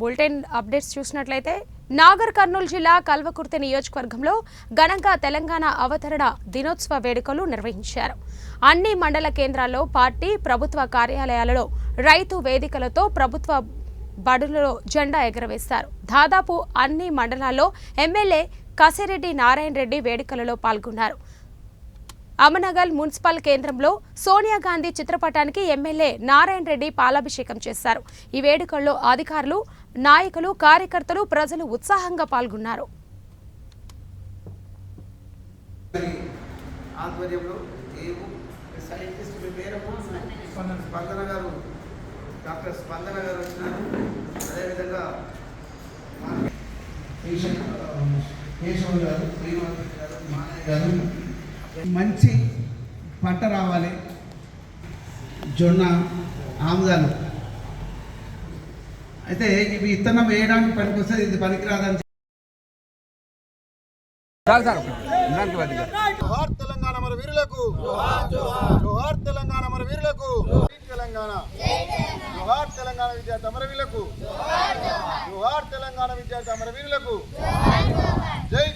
Bulletin updates చూసినట్లయితే నాగర్ కర్నూలు జిల్లా కల్వకుర్తి నియోజకవర్గంలో ఘనంగా తెలంగాణ అవతరణ దినోత్సవ వేడుకలు నిర్వహించారు. అన్ని మండల కేంద్రాల్లో పార్టీ ప్రభుత్వ కార్యాలయాలలో రైతు వేదికలతో ప్రభుత్వ బడులలో జెండా ఎగరవేశారు. దాదాపు అన్ని మండలాల్లో ఎమ్మెల్యే కసిరెడ్డి నారాయణ రెడ్డి వేడుకలలో పాల్గొన్నారు. అమనగల్ మున్సిపల్ కేంద్రంలో సోనియా గాంధీ చిత్రపటానికి ఎమ్మెల్యే నారాయణ రెడ్డి పాలాభిషేకం చేశారు. ఈ వేడుకల్లో అధికారులు నాయకులు కార్యకర్తలు ప్రజలు ఉత్సాహంగా పాల్గొన్నారు. ఆధ్వర్యంలో సైంటిస్ట్ స్పందన గారు డాక్టర్ స్పందన గారు వచ్చినారు. అదేవిధంగా మా కేశవ్ కేశవ్ గారు శ్రీనివాస్ గారు మానయ్య గారు మంచి పంట రావాలి. జొన్న ఆముదాలు. అయితే ఇవి విత్తనం వేయడానికి పనికొస్తుంది ఇది పనికిరాదని జోహార్ తెలంగాణ మన వీరులకు. జోహార్ తెలంగాణ మన వీరులకు. జై తెలంగాణ. జోహార్ తెలంగాణ విద్యార్థి అమరవీరులకు జోహార్ తెలంగాణ విద్యార్థి అమరవీరులకు జై